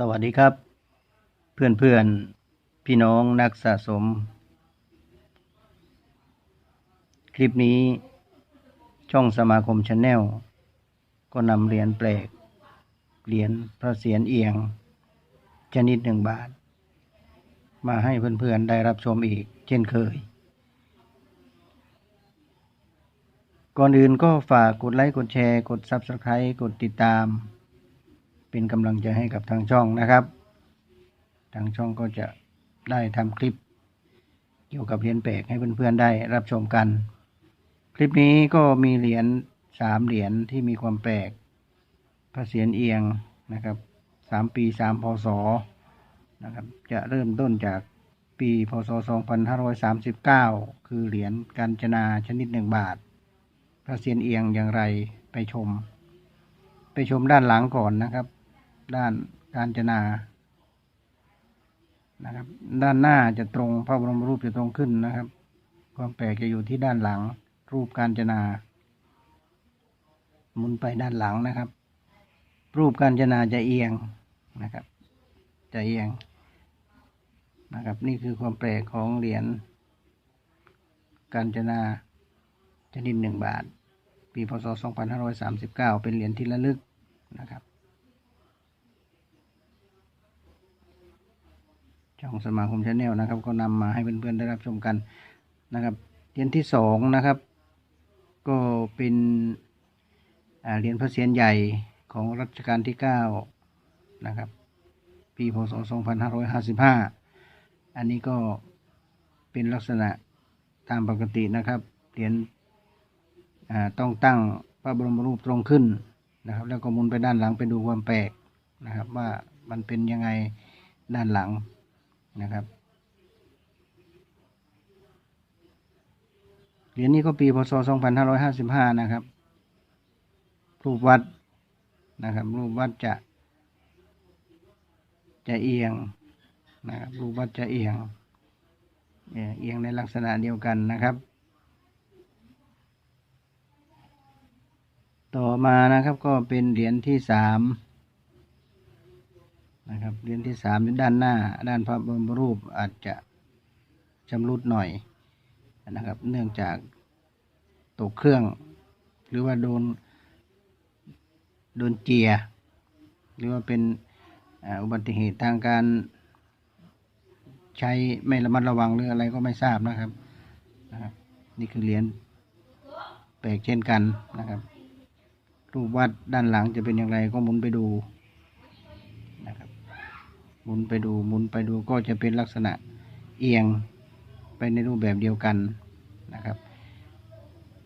สวัสดีครับ เพื่อนเพื่อนๆพี่น้องนักสะสม คลิปนี้ ช่องสมาคมชาแนลก็นำเหรียญแปลกเหรียญพระเศียรเอียง ชนิดหนึ่งบาท มาให้เพื่อนๆได้รับชมอีกเช่นเคย ก่อนอื่นก็ฝากกดไลค์ กดแชร์ กด Subscribe กดติดตาม เป็นกำลังใจให้กับทางช่องนะครับ ทางช่องก็จะได้ทำคลิป เกี่ยวกับเหรียญแปลกให้เพื่อนๆได้รับชมกัน คลิปนี้ก็มีเหรียญสามเหรียญที่มีความแปลกพระเศียรเอียงนะครับสามปีสามพศนะครับ จะเริ่มต้นจากปีพศสองพันห้าร้อยสามสิบเก้าคือเหรียญกาญจนาชนิดหนึ่งบาท พระเศียรเอียงอย่างไรไปชม ไปชมด้านหลังก่อนนะครับ ด้านกาญจนานะครับ ด้านหน้าจะตรงพระบรมรูปจะตรงขึ้นนะครับ ความแปลกจะอยู่ที่ด้านหลัง รูปกาญจนาหมุนไปด้านหลังนะครับ รูปกาญจนาจะเอียงนะครับ จะเอียงนะครับ นี่คือความแปลกของเหรียญกาญจนาชนิดหนึ่งบาท ปีพศ 2539 เป็นเหรียญที่ระลึกนะครับ ช่องสมาคมชาแนลนะครับ ก็นำมาให้เพื่อนๆได้รับชมกันนะครับเหรียญที่สองนะครับ ก็เป็นเหรียญพระเศียรใหญ่ของรัชกาลที่เก้านะครับปีพศ 2555 อันนี้ก็เป็นลักษณะตามปกตินะครับ เหรียญต้องตั้งพระบรมรูปตรงขึ้นนะครับ แล้วก็หมุนไปด้านหลังไปดูความแปลกนะครับ ว่ามันเป็นยังไงด้านหลัง นะครับเหรียญนี้ก็ปีพศ 2555 นะครับ รูปวัดนะครับ รูปวัดจะ จะเอียงนะครับรูปวัดจะเอียง เอ่อเอียงในลักษณะเดียวกันนะครับ ต่อมานะครับก็เป็นเหรียญที่สาม นะครับเหรียญที่สามด้านหน้า ด้านพระบรมรูปอาจจะชำรุดหน่อยนะครับ เนื่องจากตกเครื่อง หรือว่าโดน โดนเจีย หรือว่าเป็นอุบัติเหตุทางการ ใช้ไม่ระมัดระวังหรืออะไรก็ไม่ทราบนะครับนะครับ นี่คือเหรียญแปลกเช่นกันนะครับ รูปวัดด้านหลังจะเป็นอย่างไรก็หมุนไปดู หมุนไปดูหมุนไปดูก็จะเป็นลักษณะเอียงไปในรูปแบบเดียวกันนะครับ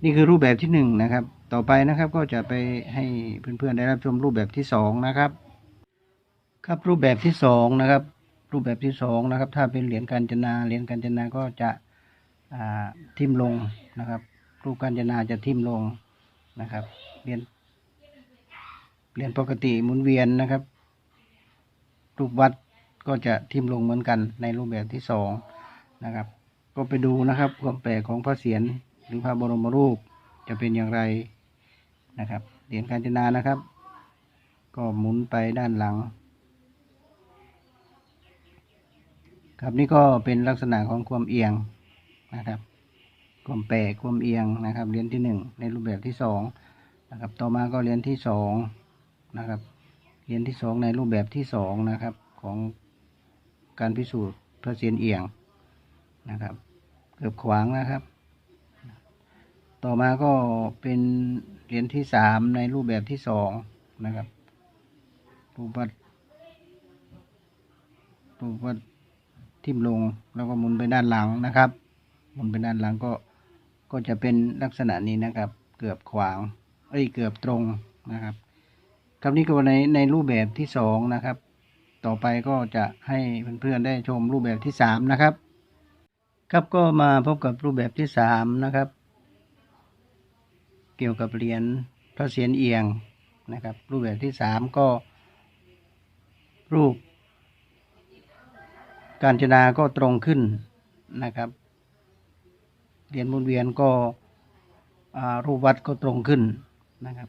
นี่คือรูปแบบที่หนึ่งนะครับ ต่อไปนะครับก็จะไปให้เพื่อนๆได้รับชมรูปแบบที่สองนะครับ ครับรูปแบบที่สองนะครับ รูปแบบที่สองนะครับ ถ้าเป็นเหรียญกาญจนาเหรียญกาญจนาก็จะทิ่มลงนะครับ รูปกาญจนาจะทิ่มลงนะครับเหรียญเหรียญปกติหมุนเวียนนะครับ รูปวัด ก็จะทิ่มลงเหมือนกันในรูปแบบที่สองนะครับ ก็ไปดูนะครับความแปลกของพระเศียรหรือพระบรมรูปจะเป็นอย่างไรนะครับเหรียญกาญจนานะครับ ก็หมุนไปด้านหลัง ครับนี่ก็เป็นลักษณะของความเอียงนะครับความแปลกความเอียงนะครับเหรียญที่หนึ่งในรูปแบบที่สองนะครับต่อมาก็เหรียญที่สองนะครับเหรียญที่สองในรูปแบบที่สองนะครับของ การพิสูจน์พระเศียรเอียงนะครับ เกือบขวางนะครับ ต่อมาก็เป็นเหรียญที่สามในรูปแบบที่สองนะครับรูปวัดรูปวัดทิ่มลงแล้วก็หมุนไปด้านหลังนะครับหมุนไปด้านหลังก็ก็จะเป็นลักษณะนี้นะครับ เกือบขวางเอ้ยเกือบตรงนะครับครับนี่ก็ในในรูปแบบที่สองนะครับ ต่อไปก็จะให้เพื่อนๆได้ชมรูปแบบที่สามนะครับ ครับก็มาพบกับรูปแบบที่สามนะครับ เกี่ยวกับเหรียญพระเศียรเอียงนะครับ รูปแบบที่สามก็ รูป การจนาก็ตรงขึ้นนะครับเหรียญมุนเวียนก็รูปวัดก็ตรงขึ้นนะครับ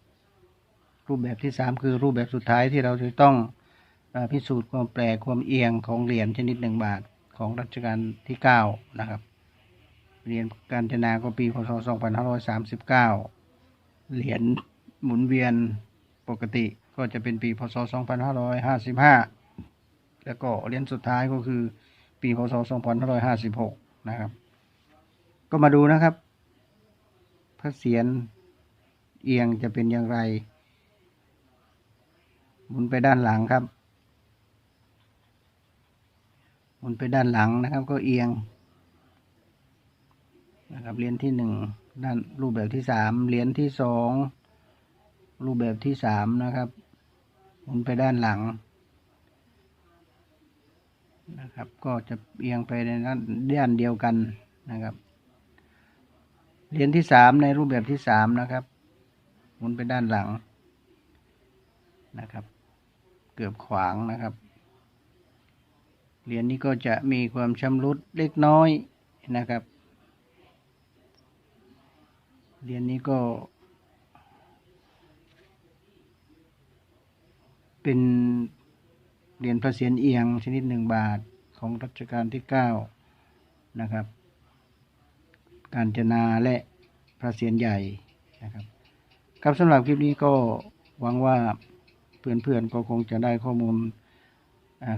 รูปแบบที่สามคือรูปแบบสุดท้ายที่เราจะต้อง พิสูจน์ความแปลความเอียงของเหรียญชนิดหนึ่งบาทของรัชกาลที่เก้านะครับเหรียญกาญจนาก็ปีพศ 2539 เหรียญหมุนเวียนปกติก็จะเป็นปีพศ 2555 แล้วก็เหรียญสุดท้ายก็คือปีพศ 2556 นะครับ ก็มาดูนะครับ พระเศียรเอียงจะเป็นอย่างไร หมุนไปด้านหลังครับ หมุนไปด้านหลังนะครับ ก็เอียงนะครับเหรียญที่หนึ่งด้านรูปแบบที่สามเหรียญที่สองรูปแบบที่สามนะครับ หมุนไปด้านหลังนะครับ ก็จะเอียงไปในด้านด้านเดียวกันนะครับเหรียญที่สามในรูปแบบที่สามนะครับ หมุนไปด้านหลังนะครับ เกือบขวางนะครับ เหรียญนี้ก็จะมีความชำรุดเล็กน้อยนะครับ เหรียญนี้ก็ เป็นเหรียญพระเศียรเอียงชนิดหนึ่งบาทของรัชกาลที่เก้านะครับ การจนาและพระเศียรใหญ่นะครับ ครับสำหรับคลิปนี้ก็หวังว่าเพื่อนๆก็คงจะได้ข้อมูล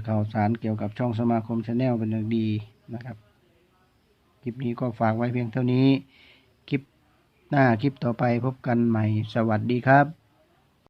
ข่าวสารเกี่ยวกับช่องสมาคมชาแนลเป็นอย่างดีนะครับ คลิปนี้ก็ฝากไว้เพียงเท่านี้ คลิปหน้าคลิปต่อไปพบกันใหม่ สวัสดีครับ